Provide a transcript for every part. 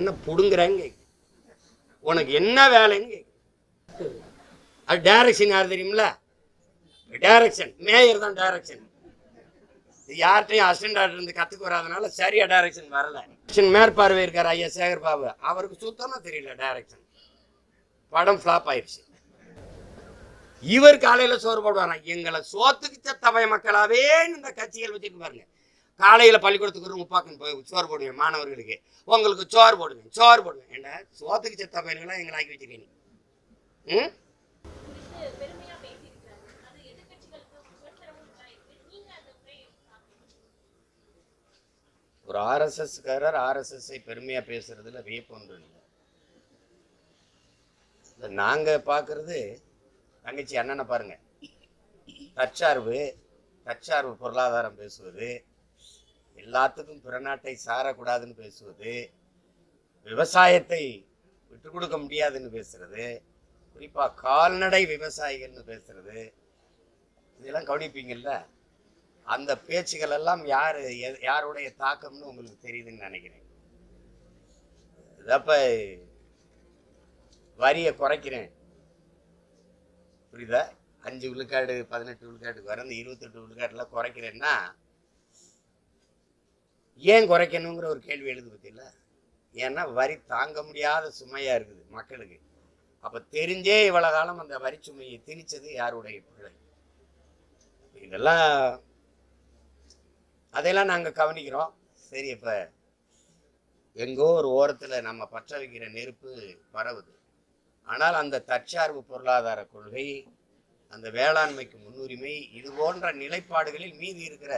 என்ன பிடுங்குறாங்க? உனக்கு என்ன வேலைன்னு அது டைரக்ஷன் யார் தெரியுமில டைரக்ஷன் மேயர் தான் டைரக்ஷன் யார்கிட்டையும் அசிஸ்டன்ட் இருந்து கற்றுக்கு வராதனால சரியா டைரக்ஷன் வரல. மேற்பார்வை இருக்கார் ஐயா சேகர் பாபு. அவருக்கு சுத்தமாக தெரியல டைரக்ஷன் படம் ஃப்ளாப் ஆயிடுச்சு. இவர் காலையில சோறு போடுவாராம். எங்களை சோத்துக்கு செத்தவய மக்களாவே இந்த கட்சிகள் வச்சுட்டு பாருங்க. காலையில் பள்ளிக்கூடத்துக்கு ஒரு முப்பாக்கன் போய் சோறு போடுவேன் மாணவர்களுக்கு. உங்களுக்கு சோறு போடுவேன் சோறு போடுவேன். என்ன சோத்துக்கு செத்த பையன்களை எங்களை ஆக்கி வச்சிருக்கீங்க ம்? ஒரு ஆர்எஸ்எஸ்காரர் ஆர்எஸ்எஸ்ஐ பெருமையாக பேசுகிறதுல வியப்பு ஒன்று இல்லை. இந்த நாங்க தங்கச்சி அண்ணனை பாருங்கள் தற்சார்பு தற்சார்பு பொருளாதாரம் பேசுவது எல்லாத்துக்கும் பிறநாட்டை சாரக்கூடாதுன்னு பேசுவது விவசாயத்தை விட்டு கொடுக்க முடியாதுன்னு பேசுறது குறிப்பாக கால்நடை விவசாயிகள்னு பேசுறது இதெல்லாம் கவனிப்பீங்கல்ல? அந்த பேச்சுகள் எல்லாம் யார் யாருடைய தாக்கம்னு உங்களுக்கு தெரியுதுன்னு நினைக்கிறேன். அப்ப வரியை குறைக்கிறேன். புரியுதா? அஞ்சு விழுக்காடு பதினெட்டு விழுக்காட்டுக்கு வர அந்த இருபத்தெட்டு விழுக்காட்டுலாம் குறைக்கிறேன்னா ஏன் குறைக்கணுங்கிற ஒரு கேள்வி எழுது பற்றியில் ஏன்னா வரி தாங்க முடியாத சுமையாக இருக்குது மக்களுக்கு. அப்போ தெரிஞ்சே இவ்வளோ காலம் அந்த வரி சுமையை திணிச்சது யாருடைய பிள்ளை இதெல்லாம் அதையெல்லாம் நாங்கள் கவனிக்கிறோம். சரி இப்போ எங்கோ ஒரு ஓரத்தில் நம்ம பற்ற வைக்கிற நெருப்பு பரவுது. ஆனால் அந்த தற்சார்பு பொருளாதார கொள்கை அந்த வேளாண்மைக்கு முன்னுரிமை இது போன்ற நிலைப்பாடுகளில் மீதி இருக்கிற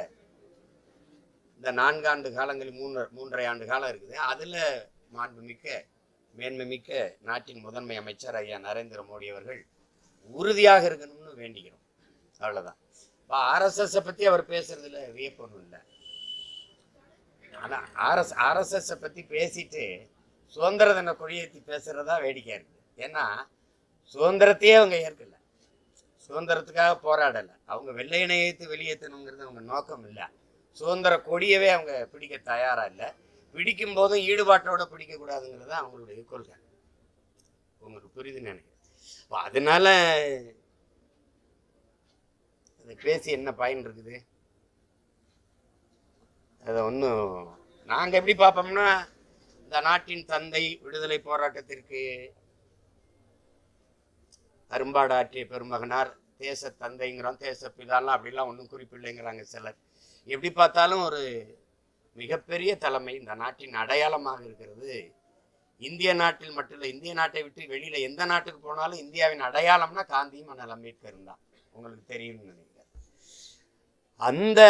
இந்த நான்காண்டு காலங்களில் மூன்று மூன்றரை ஆண்டு காலம் இருக்குது. அதில் மாண்புமிக்க மேன்மைமிக்க நாட்டின் முதன்மை அமைச்சர் ஐயா நரேந்திர மோடி அவர்கள் உறுதியாக இருக்கணும்னு வேண்டிக்கிறோம். அவ்வளோதான் இப்போ ஆர்எஸ்எஸ்ஸை பற்றி அவர் பேசுறதுல வியப்பொன்றும் இல்லை. ஆனால் ஆர்எஸ் ஆர்எஸ்எஸ்ஸை பற்றி பேசிட்டு சுதந்திர தின கொடியேற்றி பேசுகிறதா வேடிக்கையாக இருக்குது ஏன்னா சுதந்திரத்தையே அவங்க ஏற்கல. சுதந்திரத்துக்காக போராடலை. அவங்க வெள்ளையினை ஏற்று வெளியேற்றணுங்கிறது அவங்க நோக்கம் இல்லை. சுதந்திர கொடியவே அவங்க பிடிக்க தயாராக இல்லை. பிடிக்கும் போதும் ஈடுபாட்டோட பிடிக்கக்கூடாதுங்கிறது தான் அவங்களுடைய கொள்கை. உங்களுக்கு புரியுதுன்னு நினைக்கிறேன். இப்போ அதனால அதை பேசி என்ன பயன் இருக்குது? அதை ஒன்றும் நாங்கள் எப்படி பார்ப்போம்னா இந்த நாட்டின் தந்தை விடுதலை போராட்டத்திற்கு அரும்பாடாற்றிய பெருமகனார் தேச தந்தைங்கிறோம் தேச பிதாலாம் அப்படிலாம் ஒன்றும் குறிப்பில்லைங்கிறாங்க சிலர். எப்படி பார்த்தாலும் ஒரு மிகப்பெரிய தலைமை இந்த நாட்டின் அடையாளமாக இருக்கிறது. இந்திய நாட்டில் மட்டும் இல்லை இந்திய நாட்டை விட்டு வெளியில் எந்த நாட்டுக்கு போனாலும் இந்தியாவின் அடையாளம்னா காந்தியும் அண்ணல் அம்பேத்கரும் தான். உங்களுக்கு தெரியும்னு நினைக்கிறேன். அந்த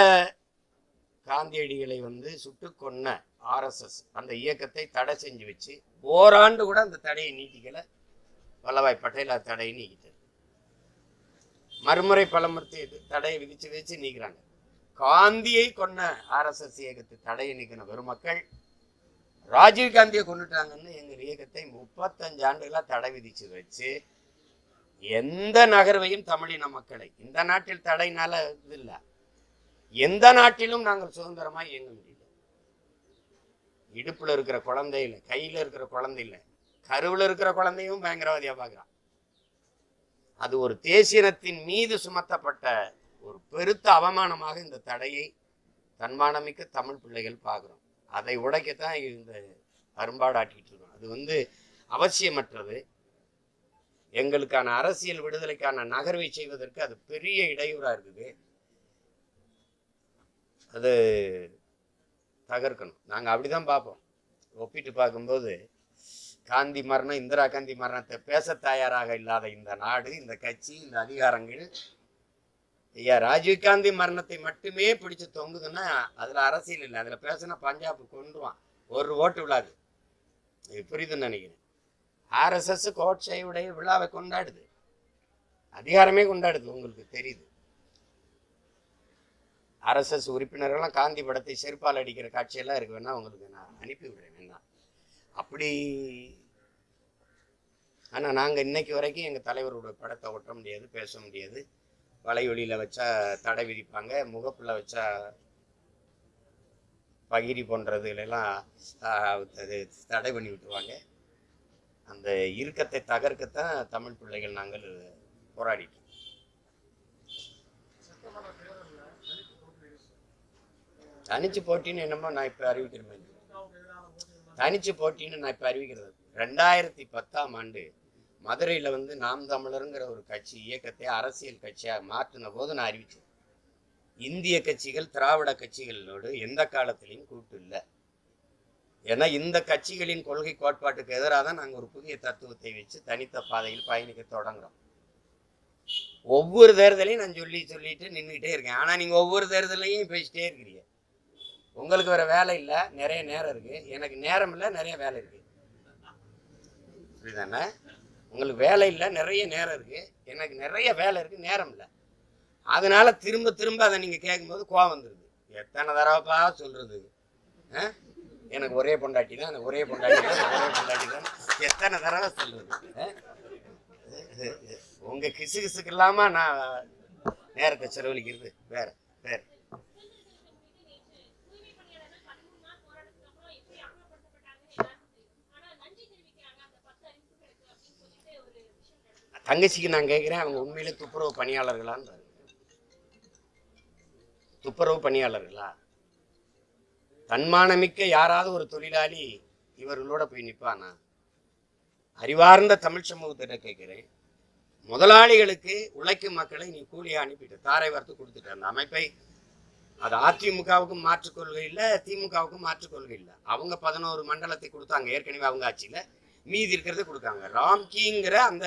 காந்தியடிகளை வந்து சுட்டு கொன்ன ஆர்எஸ்எஸ் அந்த இயக்கத்தை தடை செஞ்சு வச்சு ஓராண்டு கூட அந்த தடையை நீட்டிக்கல. வல்லபாய் பட்டேல் அந்த தடையை நீக்கிட்டார். மறுமுறை பலமுறை தடையை விதிச்சு விதிச்சு நீக்கிறாங்க. காந்தியை கொன்ன ஆர்எஸ்எஸ் இயக்கத்தை தடையை நிற்கிற பெருமக்கள் ராஜீவ் காந்தியை கொண்டுட்டாங்கன்னு எங்கள் இயக்கத்தை முப்பத்தஞ்சு ஆண்டுகளா தடை விதிச்சு வச்சு எந்த நகர்வையும் தமிழின மக்களை இந்த நாட்டில் தடைனால இது இல்லை. எந்த நாட்டிலும் நாங்கள் சுதந்திரமா இயங்க முடியல. இடுப்புல இருக்கிற குழந்தை இல்லை கையில் இருக்கிற குழந்தை இல்லை கருவில் இருக்கிற குழந்தையும் பயங்கரவாதியாக பார்க்குறான் அது ஒரு தேசியனத்தின் மீது சுமத்தப்பட்ட ஒரு பெருத்த அவமானமாக இந்த தடையை தன்மானமிக்க தமிழ் பிள்ளைகள் பார்க்குறோம். அதை உடைக்கத்தான் இந்த அரும்பாடாட்டிகிட்டு இருக்கோம். அது வந்து அவசியமற்றது. எங்களுக்கான அரசியல் விடுதலைக்கான நகர்வை செய்வதற்கு அது பெரிய இடையூறாக இருக்குது. அது தகர்க்கணும். நாங்கள் அப்படிதான் பார்ப்போம். ஒப்பிட்டு பார்க்கும்போது காந்தி மரணம் இந்திரா காந்தி மரணத்தை பேச தயாராக இல்லாத இந்த நாடு இந்த கட்சி இந்த அதிகாரங்கள் ஐயா ராஜீவ் காந்தி மரணத்தை மட்டுமே பிடிச்சு தொங்குதுன்னா அதில் அரசியல் இல்லை. அதில் பேசினா பஞ்சாப் கொண்டுருவான் ஒரு ஓட்டு விழாது. இது புரியுதுன்னு நினைக்கிறேன். ஆர்எஸ்எஸ் கோட்சையுடைய விழாவை கொண்டாடுது. அதிகாரமே கொண்டாடுது உங்களுக்கு தெரியுது. ஆர்எஸ்எஸ் உறுப்பினர்கள்லாம் காந்தி படத்தை செருப்பால் அடிக்கிற காட்சியெல்லாம் இருக்கு. வேணா உங்களுக்கு நான் அனுப்பி விடுறேன் வேணா. அப்படி ஆனால் நாங்கள் இன்னைக்கு வரைக்கும் எங்கள் தலைவரோட படத்தை ஒட்ட முடியாது பேச முடியாது. வலையொலியில் வச்சா தடை விதிப்பாங்க முகப்பில் வச்சா பகிரி போன்றதுலாம் தடை பண்ணி விட்டுருவாங்க. அந்த இறுக்கத்தை தகர்க்கத்தான் தமிழ் பிள்ளைகள் நாங்கள் போராடிட்டோம். தனிச்சு போட்டின்னு என்னமோ நான் இப்போ அறிவிக்கிறேன். தனிச்சு போட்டின்னு நான் இப்போ அறிவிக்கிறது. ரெண்டாயிரத்தி பத்தாம் ஆண்டு மதுரையில் வந்து நாம் தமிழருங்கிற ஒரு கட்சி இயக்கத்தை அரசியல் கட்சியாக மாற்றின போது நான் அறிவித்தேன். இந்திய கட்சிகள் திராவிட கட்சிகளோடு எந்த காலத்திலையும் கூட்டு இல்லை. ஏன்னா இந்த கட்சிகளின் கொள்கை கோட்பாட்டுக்கு எதிராக தான் நாங்கள் ஒரு புதிய தத்துவத்தை வச்சு தனித்த பாதையில் பயணிக்க தொடங்குறோம். ஒவ்வொரு தேர்தலையும் நான் சொல்லி சொல்லிட்டு நின்றுக்கிட்டே இருக்கேன். ஆனால் நீங்கள் ஒவ்வொரு தேர்தலையும் பேசிட்டே இருக்கிறீங்க. உங்களுக்கு வேறு வேலை இல்லை. நிறைய நேரம் இருக்குது எனக்கு நேரம் இல்லை. நிறைய வேலை இருக்குது புரியுதானே? உங்களுக்கு வேலை இல்லை நிறைய நேரம் இருக்குது எனக்கு நிறைய வேலை இருக்குது நேரம் இல்லை. அதனால் திரும்ப திரும்ப அதை நீங்கள் கேட்கும்போது கோவம் வந்துடுது எத்தனை தடவைப்பா சொல்கிறது ஆ? எனக்கு ஒரே பொண்டாட்டி தான் எனக்கு ஒரே பொண்டாட்டி தான் ஒரே பொண்டாட்டி தான். எத்தனை தடவை சொல்கிறது உங்கள் கிசு கிசுக்கு இல்லாமல் நான் நேரத்தை செலவழிக்கிறது வேறு வேறு தூய்மை பணியாளர்கள் பதிமூணு நாள் போராட்டத்துக்கு அப்புறம் எப்படி அகலப்படுத்தப்பட்டாங்கன்னு எல்லாருக்கும் தெரியும் ஆனா நன்றி தெரிவிக்கிறாங்க அந்த பத்து அறிவிப்புகளுக்கு அப்படின்னு சொல்லிட்டு ஒரு விஷயம் நடக்குது தங்கச்சிக்கு நான் கேட்குறேன் அவங்க உண்மையிலே துப்புரவு பணியாளர்களான்னு பாருங்க. துப்புரவு பணியாளர்களா? தன்மானமிக்க யாராவது ஒரு தொழிலாளி இவர்களோட போய் நிற்பானா அறிவார்ந்த தமிழ் சமூகத்திட்ட கேட்குறேன் முதலாளிகளுக்கு உழைக்கும் மக்களை நீ கூலியாக அனுப்பிட்டு தாரை வார்த்து கொடுத்துட்ட அந்த அமைப்பை அது அதிமுகவுக்கும் மாற்றுக் கொள்கை இல்லை திமுகவுக்கும் மாற்றுக் கொள்கை இல்லை. அவங்க பதினோரு மண்டலத்தை கொடுத்தாங்க ஏற்கனவே அவங்க ஆட்சியில். மீதி இருக்கிறத கொடுக்காங்க. ராம்கிங்கிற அந்த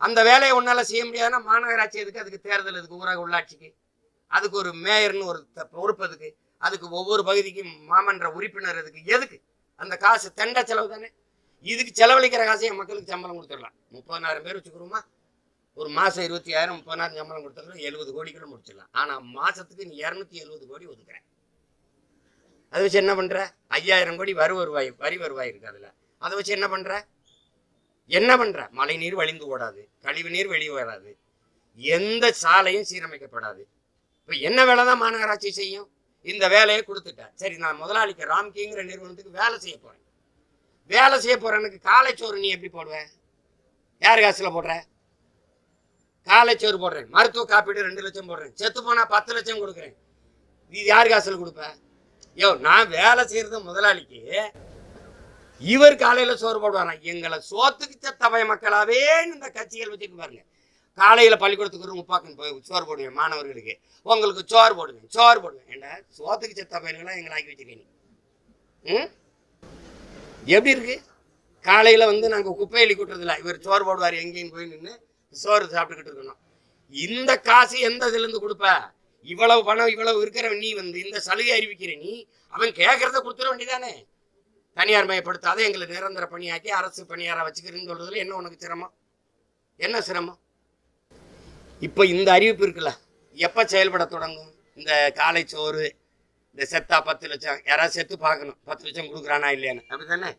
அந்த வேலையை உன்னால் செய்ய முடியாதுன்னா மாநகராட்சி எதுக்கு? அதுக்கு தேர்தல் இதுக்கு ஊரக உள்ளாட்சிக்கு. அதுக்கு ஒரு மேயர்னு ஒரு த- பொறுப்பு அதுக்கு. அதுக்கு ஒவ்வொரு பகுதிக்கும் மாமன்ற உறுப்பினர் அதுக்கு எதுக்கு? அந்த காசு தெண்ட செலவு தானே. இதுக்கு செலவழிக்கிற காசையும் மக்களுக்கு சம்பளம் கொடுத்துடலாம். முப்பதாயிரம் பேர் வச்சுக்கிறோமா? ஒரு மாதம் இருபத்தி ஆயிரம் முப்பதாயிரம் சம்பளம் கொடுத்துடலாம். எழுபது கோடிக்குள்ள முடிச்சிடலாம். ஆனால் மாதத்துக்கு நீ இரநூத்தி எழுபது கோடி ஒதுக்குறேன் அதை வச்சு என்ன பண்ணுற ஐயாயிரம் கோடி வரி வருவாய் வரி வருவாய் இருக்குது அதில். அதை வச்சு என்ன பண்ணுற என்ன பண்ற? மழை நீர் வழிந்து ஓடாது கழிவு நீர் வெளியே வராது. எந்த சாலையும் சீரமைக்கப்படாது. இப்போ என்ன வேலை தான் மாநகராட்சி செய்யும்? இந்த வேலையை கொடுத்துட்டேன் சரி நான் முதலாளிக்கு ராம்கிங்கிற நிறுவனத்துக்கு வேலை செய்ய போறேன். வேலை செய்ய போறேனுக்கு காலைச்சோறு நீ எப்படி போடுவ? யார் காசில் போடுற? காலைச்சோறு போடுறேன். மருத்துவ காப்பீடு ரெண்டு லட்சம் போடுறேன். செத்து போனால் பத்து லட்சம் கொடுக்குறேன். இது யார் காசில் கொடுப்பேன் யோ நான் வேலை செய்கிறது முதலாளிக்கு இவர் காலையில் சோறு போடுவாராம் எங்களை சோத்துக்கு செத்தவய மக்களாவே இந்த கட்சிகள் வச்சுட்டு பாருங்க. காலையில் பள்ளிக்கூடத்துக்கு ஒரு முப்பாக்கு போய் சோறு போடுவேன் மாணவர்களுக்கு. உங்களுக்கு சோறு போடுவேன் சோறு போடுவேன் ஏண்டா சோத்துக்கு செத்த எங்களை ஆக்கி வச்சிருக்கீங்க. ம்? எப்படி இருக்கு? காலையில் வந்து நாங்கள் குப்பை அள்ளி கூட்டுறதில்ல. இவர் சோறு போடுவார் எங்கேயும் போய் நின்று சோறு சாப்பிட்டுக்கிட்டு இருக்கணும். இந்த காசு எந்த இதுலேருந்து கொடுப்ப? இவ்வளவு பணம் இவ்வளவு இருக்கிறவன் நீ வந்து இந்த சலுகை அறிவிக்கிற நீ அவன் கேட்கறத கொடுத்துட வேண்டியதானே? தனியார் மயப்படுத்தாத எங்களை நிரந்தர பணியாக்கி அரசு பணியாராக வச்சுக்கிறேன்னு சொல்றதுல என்ன உனக்கு சிரமம்? என்ன சிரமம்? இப்போ இந்த அறிவிப்பு இருக்குல்ல எப்போ செயல்பட தொடங்கும்? இந்த காலை சோறு இந்த செத்தா பத்து லட்சம் யாராவது செத்து பார்க்கணும் பத்து லட்சம் கொடுக்குறானா இல்லையான்னு. அப்படிதானே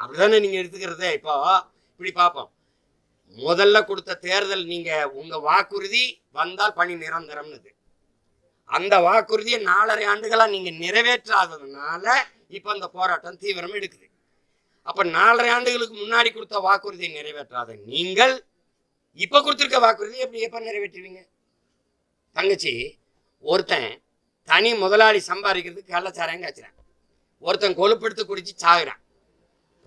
அப்படிதானே நீங்கள் எடுத்துக்கிறதே. இப்போ இப்படி பார்ப்போம். முதல்ல கொடுத்த தேர்தல் நீங்கள் உங்கள் வாக்குறுதி வந்தால் பணி நிரந்தரம்னுது. அந்த வாக்குறுதியை நாலரை ஆண்டுகளாக நீங்கள் நிறைவேற்றாததுனால இப்போ அந்த போராட்டம் தீவிரம் எடுக்குது. அப்போ நாலரை ஆண்டுகளுக்கு முன்னாடி கொடுத்த வாக்குறுதியை நிறைவேற்றாத நீங்கள் இப்போ கொடுத்துருக்க வாக்குறுதி எப்படி எப்ப நிறைவேற்றுவீங்க? தங்கச்சி ஒருத்தன் தனி முதலாளி சம்பாதிக்கிறதுக்கு கள்ளச்சாராயம் காய்ச்சிறான். ஒருத்தன் கொழுப்படுத்து குடிச்சு சாகுறான்.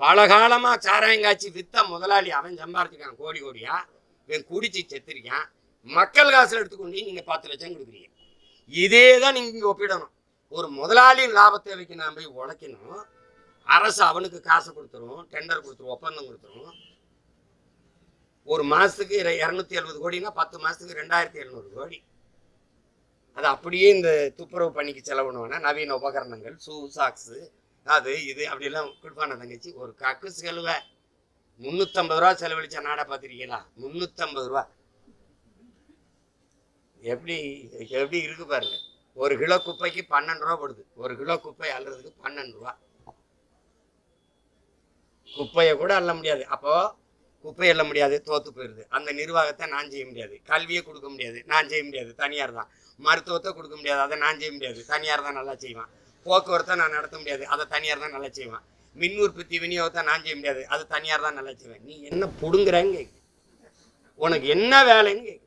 பல காலமாக சாராயம் காய்ச்சி வித்த முதலாளி அவன் சம்பாதிச்சிருக்கான் கோடி கோடியா? இவன் குடிச்சு செத்துருக்கான். மக்கள் காசுல எடுத்துக்கொண்டு நீங்கள் பத்து லட்சம் கொடுக்குறீங்க. இதே தான் நீங்கள் இங்கே ஒப்பிடணும். ஒரு முதலாளியின் லாப தேவைக்கு நான் போய் உழைக்கணும் அரசு அவனுக்கு காசு கொடுத்துரும் டெண்டர் கொடுத்துரும் ஒப்பந்தம் கொடுத்துரும். ஒரு மாதத்துக்கு இரநூத்தி எழுபது கோடினா பத்து மாதத்துக்கு ரெண்டாயிரத்தி எழுநூறு கோடி. அது அப்படியே இந்த துப்புரவு பணிக்கு செலவு நவீன உபகரணங்கள் ஷூ சாக்ஸு அது இது அப்படிலாம் கொடுப்பான தங்கச்சி? ஒரு கக்கு செலவை. முந்நூற்றம்பது ரூபா செலவழிச்ச நாடா பார்த்துருக்கீங்களா? முந்நூற்றம்பது ரூபா. எப்படி எப்படி இருக்கு பாருங்க. ஒரு கிலோ குப்பைக்கு பன்னெண்டு ரூபா போடுது. ஒரு கிலோ குப்பை அள்ளுறதுக்கு பன்னெண்டு ரூபா. குப்பையை கூட அள்ள முடியாது. அப்போ குப்பை அள்ள முடியாது தோத்து போயிடுது. அந்த நிர்வாகத்தை நான் செய்ய முடியாது. கல்வியை கொடுக்க முடியாது. நான் செய்ய முடியாது. தனியார் தான். மருத்துவத்தை கொடுக்க முடியாது. அதை நான் செய்ய முடியாது. தனியார் தான் நல்லா செய்வான். போக்குவரத்தை நான் நடத்த முடியாது. அதை தனியார் தான் நல்லா செய்வான். மின் உற்பத்தி விநியோகத்தை நான் செய்ய முடியாது. அது தனியார் தான் நல்லா செய்வேன். நீ என்ன புடுங்குறன்னு கேக்கு. உனக்கு என்ன வேலைன்னு கேக்கு.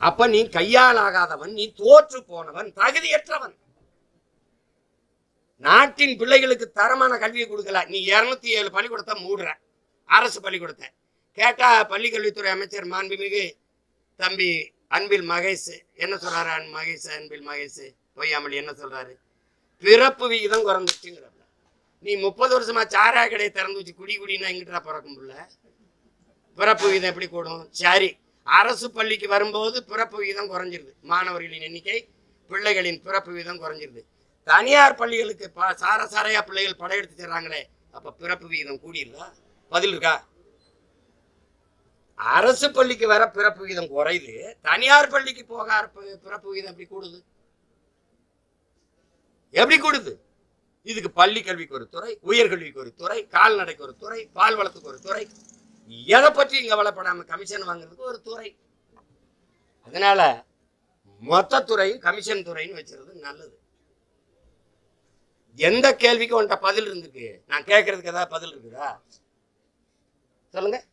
அப்ப நீ கையாலாகாதவன் நீ தோற்று போனவன் தகுதியற்றவன். நாட்டின் பிள்ளைகளுக்கு தரமான கல்வியை கொடுக்கல. நீ இருநூத்தி ஏழு பள்ளிக்கூடத்தை மூடுற. அரசு பள்ளிக்கூடத்தை கேட்டா பள்ளிக்கல்வித்துறை அமைச்சர் மாண்புமிகு தம்பி அன்பில் மகேஷ். என்ன சொல்றாரு அன் மகேஷ் அன்பில் மகேஷ்? பொய்யாமலி என்ன சொல்றாரு? பிறப்பு விகிதம் குறைஞ்சிச்சுங்கிற நீ முப்பது வருஷமா சாரா கடையை திறந்து வச்சு குடி குடினா எங்கிட்டா பிறக்கும் புள்ள? பிறப்பு விகிதம் எப்படி கூடும்? சரி. அரசு பள்ளிக்கு வரும்போது பிறப்பு விகிதம் குறைஞ்சிருது. மாணவர்களின் எண்ணிக்கை பிள்ளைகளின் பிறப்பு விகிதம் குறைஞ்சிருது. தனியார் பள்ளிகளுக்கு ப- சார சாரையா பிள்ளைகள் படையெடுத்து தர்றாங்களே அப்ப பிறப்பு விகிதம் கூடியிருதா? பதில் இருக்கா? அரசு பள்ளிக்கு வர பிறப்பு விகிதம் குறையுது. தனியார் பள்ளிக்கு போக பிறப்பு விகிதம் எப்படி கூடுது? எப்படி கூடுது? இதுக்கு பள்ளி கல்விக்கு ஒரு துறை உயர்கல்விக்கு ஒரு துறை கால்நடைக்கு ஒரு துறை பால் வளத்துக்கு ஒரு துறை எதை பற்றி கவலைப்படாமல் கமிஷன் வாங்குறதுக்கு ஒரு துறை. அதனால மொத்த துறையும் கமிஷன் துறைன்னு வச்சுருது நல்லது. எந்த கேள்விக்கும் உன்கிட்ட பதில் இருந்திருக்கு? நான் கேட்கறதுக்கு ஏதாவது பதில் இருக்குதா? சொல்லுங்க.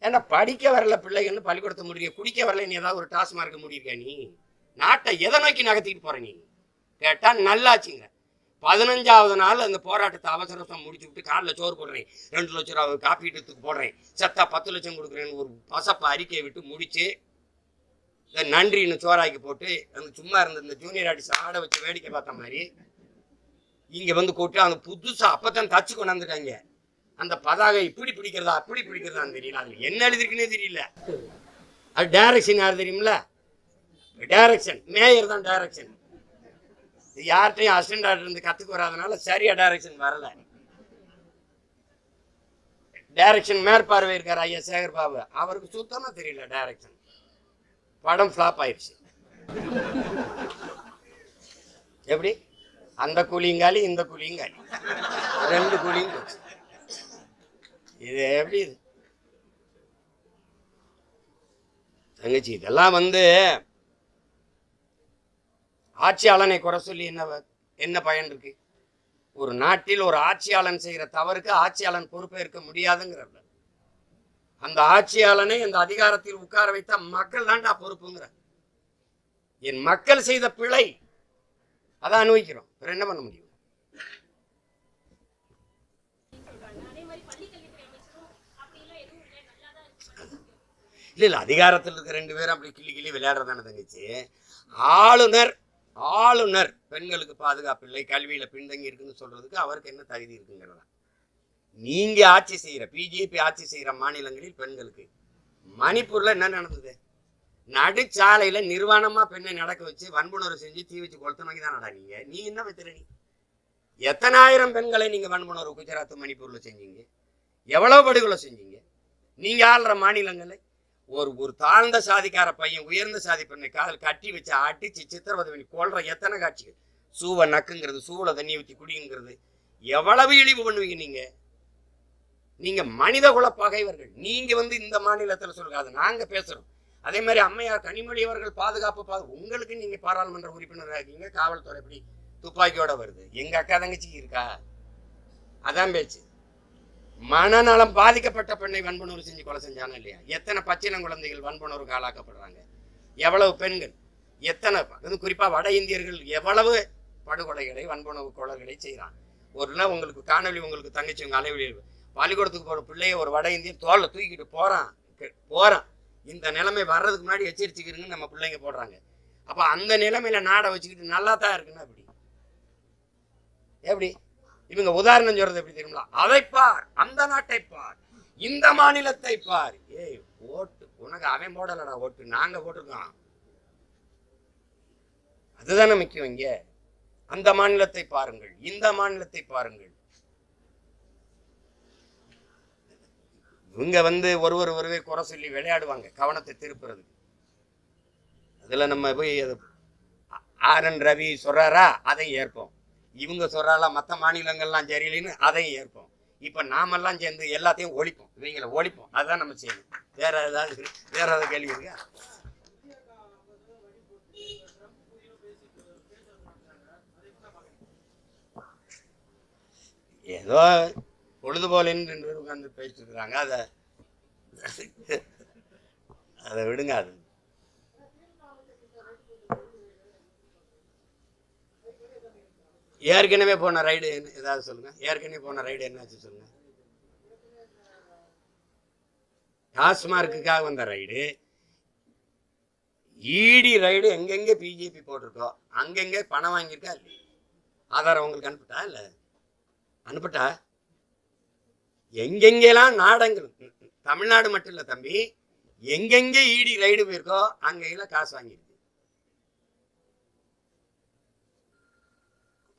ஏன்னா படிக்க வரல பிள்ளைகள்னு பள்ளிக்கூடத்தை முடிய குடிக்க வரல நீ ஏதாவது ஒரு டாஸ்மார்க் முடியிருக்கா நீ? நாட்டை எதை நோக்கி நகர்த்திட்டு போற நீ? கேட்டால் நல்லாச்சுங்க. பதினஞ்சாவது நாள் அந்த போராட்டத்தை அவசரத்தை முடிச்சு விட்டு காலில் சோறு போடுறேன். ரெண்டு லட்சம் ரூபா காப்பீட்டுக்கு போடுறேன். செத்தா பத்து லட்சம் கொடுக்குறேன்னு ஒரு பசப்பை அறிக்கையை விட்டு முடித்து இந்த நன்றின்னு சோறாக்கி போட்டு அந்த சும்மா இருந்த இந்த ஜூனியர் ஆர்டிஸ்ட் ஆட வச்சு வேடிக்கை பார்த்த மாதிரி இங்கே வந்து கூட்டு அந்த புதுசாக அப்போ தான் தச்சு கொண்டாந்துருக்காங்க அந்த பதாகை இப்படி பிடிக்கிறதா அப்படி பிடிக்கிறதான்னு தெரியல. அதில் என்ன எழுதிருக்குன்னே தெரியல. அது டைரக்ஷன் யார் தெரியுமில்ல? டைரக்ஷன் மேயர் தான் டைரக்ஷன் யார்கிட்டையும் அசிஸ்டன்ட் ஆர்டர் இருந்து கற்றுக்கு வராதனால சரியா டைரக்ஷன் வரல. டைரக்ஷன் மேற்பார்வை இருக்கார் ஐயா சேகர் பாபு. அவருக்கு சுத்தமாக தெரியல டைரக்ஷன் படம் ஃப்ளாப் ஆயிடுச்சு. எப்படி? அந்த கூலிங்காலி இந்த கூலிங்காலி ரெண்டு கூலியும் போச்சு. இது எப்படி இது? தங்கச்சி இதெல்லாம் வந்து ஆட்சியாளனை குறை சொல்லி என்ன என்ன பயன் இருக்கு? ஒரு நாட்டில் ஒரு ஆட்சியாளன் செய்கிற தவறுக்கு ஆட்சியாளன் பொறுப்பேற்க முடியாதுங்கிறார் அந்த ஆட்சியாளனை அந்த அதிகாரத்தில் உட்கார வைத்த மக்கள் தான்டா பொறுப்புங்கிற. என் மக்கள் செய்த பிழை அதை அனுபவிக்கிறோம். வேற என்ன பண்ண முடியும்? சொல்றாங்க இல்லை இல்ல இல்ல அதிகாரத்தில் இருக்க ரெண்டு பேரும் அப்படி கிள்ளி கிள்ளி விளையாடுறதான தங்கச்சி? ஆளுநர் ஆளுநர் பெண்களுக்கு பாதுகாப்பு இல்லை கல்வியில் பின்தங்கி இருக்குன்னு சொல்கிறதுக்கு அவருக்கு என்ன தகுதி இருக்குங்கிறதா? நீங்கள் ஆட்சி செய்கிற பிஜேபி ஆட்சி செய்கிற மாநிலங்களில் பெண்களுக்கு மணிப்பூரில் என்ன நடந்தது? நடுச்சாலையில் நிர்வாணமாக பெண்ணை நடக்க வச்சு வன்புணர்வு செஞ்சு தீ வச்சு கொளுத்தனோங்கி தான் நீங்கள் நீ என்ன வைத்திரணி எத்தனாயிரம் பெண்களை நீங்கள் வன்புணர்வு குஜராத் மணிப்பூரில் செஞ்சீங்க? எவ்வளோ படுகொலை செஞ்சீங்க? நீங்கள் ஆள்ற மாநிலங்களை ஒரு ஒரு தாழ்ந்த சாதிக்கார பையன் உயர்ந்த சாதி பெண்ணை காதல் கட்டி வச்சு அடிச்சு சித்திரவதை பண்ணி கொள்ற எத்தனை காட்சிகள்? சூவை நக்குங்கிறது சூவில் தண்ணி ஊற்றி குடிங்கிறது. எவ்வளவு இழிவு பண்ணுவீங்க நீங்க? நீங்க மனித குல பகைவர்கள் நீங்க வந்து இந்த மாநிலத்தில் சொல்லுங்க அதை நாங்கள் பேசுறோம். அதே மாதிரி அம்மையார் கனிமொழி அவர்கள் பாதுகாப்பு பாது உங்களுக்கு நீங்க பாராளுமன்ற உறுப்பினராக இருக்கீங்க காவல்துறை எப்படி துப்பாக்கியோட வருது? எங்க அக்கா தங்கச்சிக்கு இருக்கா? அதான் பேச்சு. மனநலம் பாதிக்கப்பட்ட பெண்ணை வன்புணர்வு செஞ்சு கொலை செஞ்சானோ இல்லையா? எத்தனை பச்சின குழந்தைகள் வன்புணர்வுக்கு ஆளாக்கப்படுறாங்க எவ்வளவு பெண்கள்? எத்தனை அதுவும் குறிப்பாக வட இந்தியர்கள் எவ்வளவு படுகொலைகளை வன்புணர்வு கொலைகளை செய்கிறாங்க ஒரு நாள் உங்களுக்கு காணொலி உங்களுக்கு தங்கச்சி உங்கள் அலைவழி பள்ளிக்கூடத்துக்கு போகிற பிள்ளைய ஒரு வட இந்தியன் தோலை தூக்கிட்டு போகிறான் போகிறான் இந்த நிலைமை வர்றதுக்கு முன்னாடி எச்சரிச்சுக்கிறீங்கன்னு நம்ம பிள்ளைங்க போடுறாங்க. அப்போ அந்த நிலைமையில நாடை வச்சுக்கிட்டு நல்லா தான் இருக்குன்னு அப்படி எப்படி? இவங்க உதாரணம் சொல்றது எப்படி தெரியுங்களா? அதை பார் அந்த நாட்டை பார் இந்த மாநிலத்தை பார். ஏய் ஓட்டு உனக்கு அவன் போடலடா ஓட்டு நாங்க போட்டிருக்கோம். அதுதானே முக்கியம் இங்க. அந்த மாநிலத்தை பாருங்கள் இந்த மாநிலத்தை பாருங்கள். இவங்க வந்து ஒருவர் ஒருவே குறை சொல்லி விளையாடுவாங்க கவனத்தை திருப்புறது அதுல நம்ம போய் அது ஆர் என் ரவி சொல்றாரா? அதை ஏற்போம். இவங்க சொல்கிறால மற்ற மாநிலங்கள்லாம் சரியில்லைன்னு அதையும் ஏற்போம். இப்போ நாமெல்லாம் சேர்ந்து எல்லாத்தையும் ஒழிப்போம். இவங்களை ஒழிப்போம். அதுதான் நம்ம செய்யணும். வேற ஏதாவது வேற ஏதாவது கேள்வி இருக்கா? ஏதோ பொழுதுபோலன்னு உட்காந்து பேசிட்டு இருக்கிறாங்க அதை அதை விடுங்க அது ஏற்கனவே போன ரைடு ஏதாவது சொல்லுங்கள் ஏற்கனவே போன ரைடு என்னாச்சு சொல்லுங்கள் டாஸ்மார்க்குக்காக வந்த ரைடு ஈடி ரைடு எங்கெங்கே பிஜேபி போட்டிருக்கோ அங்கெங்கே பணம் வாங்கியிருக்கா இல்லை ஆதாரம் உங்களுக்கு அனுப்பிட்டா இல்லை? அனுப்பிட்டா? எங்கெங்கெல்லாம் நாடங்கள் தமிழ்நாடு மட்டும் இல்லை தம்பி எங்கெங்கே ஈடி ரைடு போயிருக்கோ அங்கெல்லாம் காசு வாங்கியிருக்கு.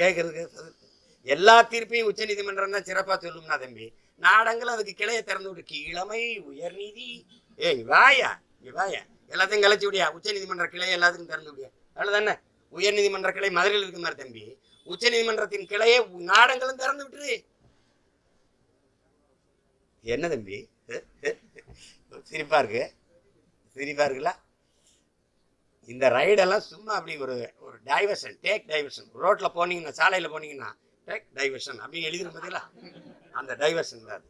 கேட்கறதுக்கு எல்லா தீர்ப்பையும் உச்சநீதிமன்றம் தான் சிறப்பாக சொல்லும்னா தம்பி. நாடங்கள் அதுக்கு கிளையை திறந்து விட்டு கீழமை உயர்நீதி. ஏய் வாயா இங்க வாயா. எல்லாத்தையும் கலைச்சு விடியா உச்சநீதிமன்ற கிளையை எல்லாத்துக்கும் திறந்து விடியா. அவ்வளோதானே உயர்நீதிமன்ற கிளை மதுரையில் இருக்கு மாதிரி தம்பி. உச்சநீதிமன்றத்தின் கிளையை நாடங்களும் திறந்து விட்டுரு. என்ன தம்பி? சிரிப்பா இருக்கு? சிரிப்பா இருக்குல்ல? இந்த ரைடெல்லாம் சும்மா அப்படி ஒரு ஒரு டைவர்ஷன் டேக் டைவர்ஷன் ரோட்டில் போனீங்கன்னா சாலையில் போனீங்கன்னா டேக் டைவர்ஷன் அப்படின்னு எழுதுகிற பார்த்தீங்களா அந்த டைவர்ஷன் தான் அது.